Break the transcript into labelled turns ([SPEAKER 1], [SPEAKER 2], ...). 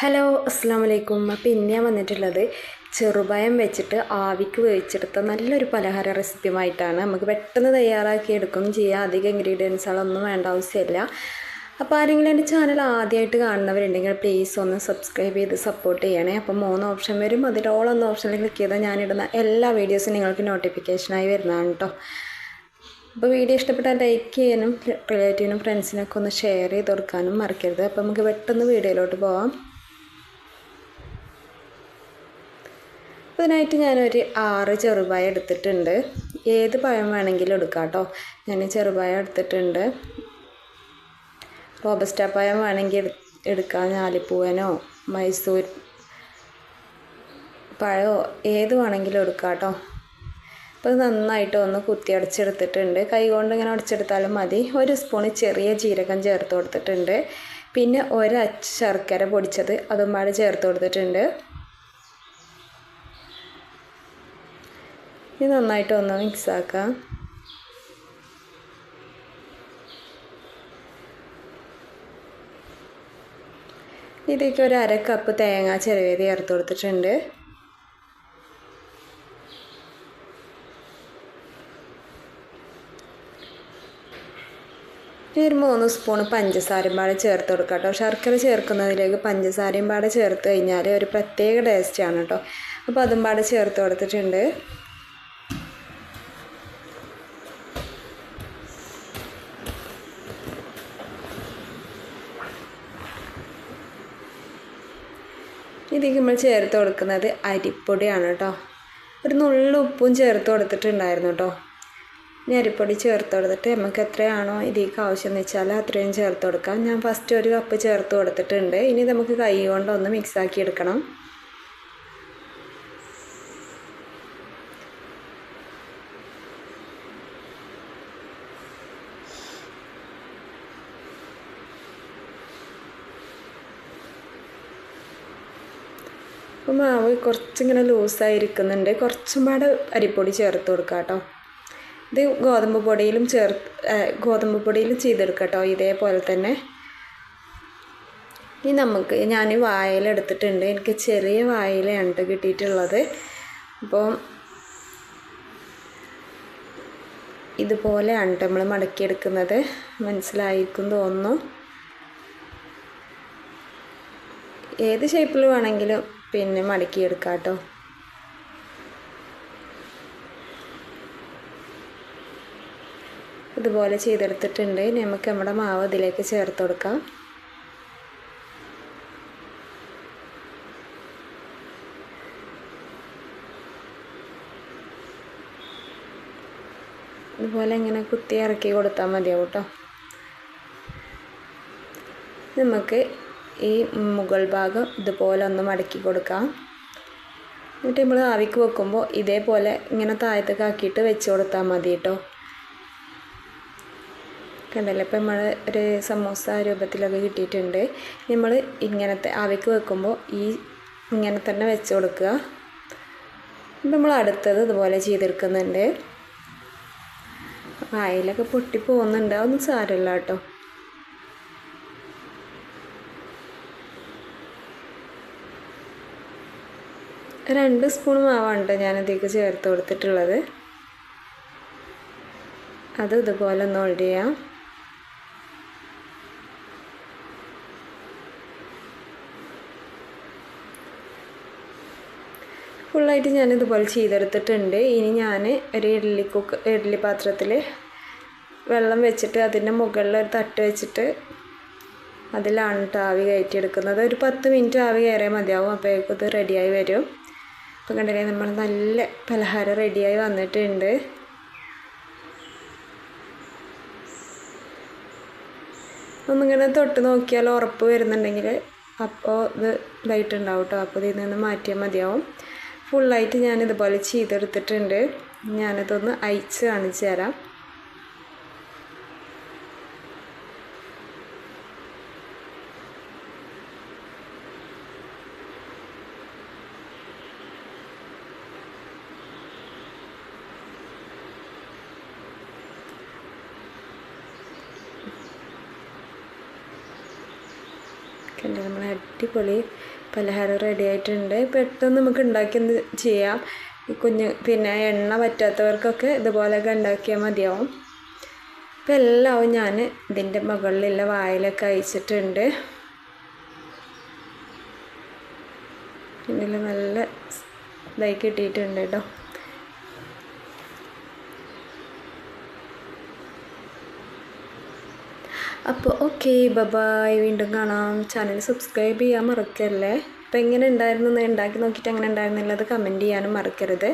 [SPEAKER 1] Hello അസ്സാം വലൈക്കും അപ്പോൾ ഇന്ന് ഞാൻ വന്നിട്ടുള്ളത് ചെറുപയം വെച്ചിട്ട് ആവിക്ക് വേവിച്ചെടുത്ത നല്ലൊരു പലഹാര റെസിപ്പിയുമായിട്ടാണ്. നമുക്ക് പെട്ടെന്ന് തയ്യാറാക്കി എടുക്കുകയും ചെയ്യാം. അധികം ഇൻഗ്രീഡിയൻസുകളൊന്നും വേണ്ട ആവശ്യമില്ല. അപ്പോൾ ആരെങ്കിലും എന്റെ ചാനൽ ആദ്യമായിട്ട് കാണുന്നവരുണ്ടെങ്കിൽ പ്ലീസ് ഒന്ന് സബ്സ്ക്രൈബ് ചെയ്ത് സപ്പോർട്ട് ചെയ്യണേ. അപ്പോൾ മൂന്ന് ഓപ്ഷൻ വരും. എന്ന ഓപ്ഷനിൽ ക്ലിക്ക് ചെയ്താൽ ഞാനിടുന്ന എല്ലാ വീഡിയോസും നിങ്ങൾക്ക് നോട്ടിഫിക്കേഷനായി വരുന്നതാണ് കേട്ടോ അപ്പോൾ വീഡിയോ ഇഷ്ടപ്പെട്ടാൽ ലൈക്ക് ചെയ്യാനും റിലേറ്റീവിനും ഫ്രണ്ട്സിനൊക്കെ ഒന്ന് ഷെയർ ചെയ്ത് കൊടുക്കാനും മറക്കരുത്. അപ്പോൾ നമുക്ക് പെട്ടെന്ന് വീഡിയോയിലോട്ട് പോവാം. ഇതിനായിട്ട് ഞാനൊരു ആറ് ചെറുപായ എടുത്തിട്ടുണ്ട്. ഏത് പഴം വേണമെങ്കിലും എടുക്കാം കേട്ടോ ഞാൻ ചെറുപായ എടുത്തിട്ടുണ്ട്. റോബസ്റ്റ പഴം വേണമെങ്കിൽ എടു എടുക്കാം. ഞാലിപ്പൂവനോ മൈസൂർ പഴമോ ഏത് വേണമെങ്കിലും എടുക്കാം കേട്ടോ അപ്പോൾ ഇത് നന്നായിട്ട് ഒന്ന് കുത്തി അടച്ചെടുത്തിട്ടുണ്ട്. കൈകൊണ്ട് ഇങ്ങനെ അടച്ചെടുത്താലും മതി. ഒരു സ്പൂണ് ചെറിയ ജീരകം ചേർത്ത് കൊടുത്തിട്ടുണ്ട്. പിന്നെ ഒരച്ച് ശർക്കര പൊടിച്ചത് അതും പാടെ ചേർത്ത് കൊടുത്തിട്ടുണ്ട്. ഇത് നന്നായിട്ട് ഒന്ന് മിക്സ് ആക്കാം. ഇതിലേക്ക് ഒരു അര കപ്പ് തേങ്ങ ചെറുവേതി ചേർത്ത് കൊടുത്തിട്ടുണ്ട്. ഒരു മൂന്ന് സ്പൂൺ പഞ്ചസാരയും പാടെ ചേർത്ത് കൊടുക്കാം കേട്ടോ. ശർക്കര ചേർക്കുന്നതിലേക്ക് പഞ്ചസാരയും പാടെ ചേർത്ത് കഴിഞ്ഞാൽ ഒരു പ്രത്യേക ടേസ്റ്റാണ് കേട്ടോ. അപ്പോൾ അതും പാടെ ചേർത്ത് കൊടുത്തിട്ടുണ്ട്. ഇതിലേക്ക് നമ്മൾ ചേർത്ത് കൊടുക്കുന്നത് അരിപ്പൊടിയാണ് കേട്ടോ. ഒരു നുള്ളു ഉപ്പും ചേർത്ത് കൊടുത്തിട്ടുണ്ടായിരുന്നു കേട്ടോ. ഇനി അരിപ്പൊടി ചേർത്ത് കൊടുത്തിട്ട് നമുക്ക് എത്രയാണോ ഇതിലേക്ക് ആവശ്യം എന്ന് വെച്ചാൽ അത്രയും ചേർത്ത് കൊടുക്കാം. ഞാൻ ഫസ്റ്റ് ഒരു കപ്പ് ചേർത്ത് കൊടുത്തിട്ടുണ്ട്. ഇനി നമുക്ക് കൈ കൊണ്ടൊന്ന് മിക്സാക്കി എടുക്കണം. അപ്പോൾ മാവ് കുറച്ചിങ്ങനെ ലൂസായിരിക്കുന്നുണ്ട്. കുറച്ചും പാടെ അരിപ്പൊടി ചേർത്ത് കൊടുക്കുക കേട്ടോ. ഇത് ഗോതമ്പ് പൊടിയിലും ചേർത്ത് ഗോതമ്പ് പൊടിയിലും ചെയ്തെടുക്കുക കേട്ടോ ഇതേപോലെ തന്നെ. ഇനി നമുക്ക് ഞാൻ വായല എടുത്തിട്ടുണ്ട്. എനിക്ക് ചെറിയ വായലയാണ് കേട്ടോ കിട്ടിയിട്ടുള്ളത്. അപ്പോൾ ഇതുപോലെയാണ് നമ്മൾ മടക്കിയെടുക്കുന്നത്. മനസ്സിലായിരിക്കും തോന്നുന്നു. ഏത് ഷേപ്പിൽ വേണമെങ്കിലും പിന്നെ മടക്കിയെടുക്കാം കേട്ടോ. ഇതുപോലെ ചെയ്തെടുത്തിട്ടുണ്ട്. നമുക്ക് നമ്മുടെ മാവ് ഇതിലേക്ക് ചേർത്ത് കൊടുക്കാം. ഇതുപോലെ ഇങ്ങനെ കുത്തി ഇറക്കി കൊടുത്താൽ മതിയാവും കേട്ടോ. നമുക്ക് ഈ മുകൾ ഭാഗം ഇതുപോലെ ഒന്ന് മടക്കി കൊടുക്കാം. എന്നിട്ട് നമ്മൾ ആവിക്ക് വെക്കുമ്പോൾ ഇതേപോലെ ഇങ്ങനെ താഴത്തേക്ക് ആക്കിയിട്ട് വെച്ച് കൊടുത്താൽ മതി കേട്ടോ കണ്ടല്ലേ? ഇപ്പം നമ്മൾ ഒരു സമോസ രൂപത്തിലൊക്കെ കിട്ടിയിട്ടുണ്ട്. നമ്മൾ ഇങ്ങനത്തെ ആവിക്ക് വെക്കുമ്പോൾ ഈ ഇങ്ങനെ തന്നെ വെച്ച് കൊടുക്കുക. ഇപ്പം നമ്മൾ അടുത്തത് ഇതുപോലെ ചെയ്തെടുക്കുന്നുണ്ട് വായിലൊക്കെ പൊട്ടി പോകുന്നുണ്ട് അതൊന്നും സാരമില്ല കേട്ടോ രണ്ട് സ്പൂൺ മാവാണ് ഞാൻ ഇതിലേക്ക് ചേർത്ത് കൊടുത്തിട്ടുള്ളത്. അത് ഇതുപോലെ ഒന്ന് ഓൾഡ് ചെയ്യാം. ഫുള്ളായിട്ട് ഞാൻ ഇതുപോലെ ചെയ്തെടുത്തിട്ടുണ്ട്. ഇനി ഞാൻ ഒരു ഇഡ്ഡലി കുക്ക് ഇഡ്ഡലി പാത്രത്തിൽ വെള്ളം വെച്ചിട്ട് അതിന്റെ മുകളിൽ ഒരു തട്ട് വെച്ചിട്ട് അതിലാണ് കേട്ടോ ആവി കയറ്റിയെടുക്കുന്നത്. ഒരു പത്ത് മിനിറ്റ് ആവി കയറിയാൽ മതിയാവും. അപ്പോഴേക്കും ഇത് റെഡിയായി വരും. അപ്പോൾ കണ്ടില്ലേ നമ്മൾ നല്ല പലഹാരം റെഡിയായി വന്നിട്ടുണ്ട്. ഒന്നിങ്ങനെ തൊട്ട് നോക്കിയാൽ ഉറപ്പ് വരുന്നുണ്ടെങ്കിൽ അപ്പോൾ ഇത് ഇതായിട്ടുണ്ടാവും കേട്ടോ അപ്പോൾ ഇതിൽ നിന്ന് മാറ്റിയാൽ മതിയാവും. ഫുള്ളായിട്ട് ഞാൻ ഇതുപോലെ ചെയ്തെടുത്തിട്ടുണ്ട്. ഞാനിതൊന്ന് അയച്ച് കാണിച്ചു തരാം. ഉണ്ട് നമ്മൾ അടിപൊളി പലഹാരം റെഡി ആയിട്ടുണ്ട്. പെട്ടെന്ന് നമുക്ക് ഉണ്ടാക്കി എന്ത് ചെയ്യാം. കുഞ്ഞ് പിന്നെ എണ്ണ പറ്റാത്തവർക്കൊക്കെ ഇതുപോലെയൊക്കെ ഉണ്ടാക്കിയാൽ മതിയാവും. ഇപ്പം എല്ലാവും ഞാൻ ഇതിന്റെ മുകളിലുള്ള വായിലൊക്കെ അയച്ചിട്ടുണ്ട് ഇതിൽ നല്ല ഇതായി കിട്ടിയിട്ടുണ്ട് കേട്ടോ അപ്പോൾ ഓക്കെ ബബായ്. വീണ്ടും കാണാം. ചാനൽ സബ്സ്ക്രൈബ് ചെയ്യാൻ മറക്കല്ലേ? അപ്പോൾ എങ്ങനെ ഉണ്ടായിരുന്നു എന്ന് ഉണ്ടാക്കി നോക്കിയിട്ട് എങ്ങനെ ഉണ്ടായിരുന്നുള്ളത് കമന്റ് ചെയ്യാനും മറക്കരുത്.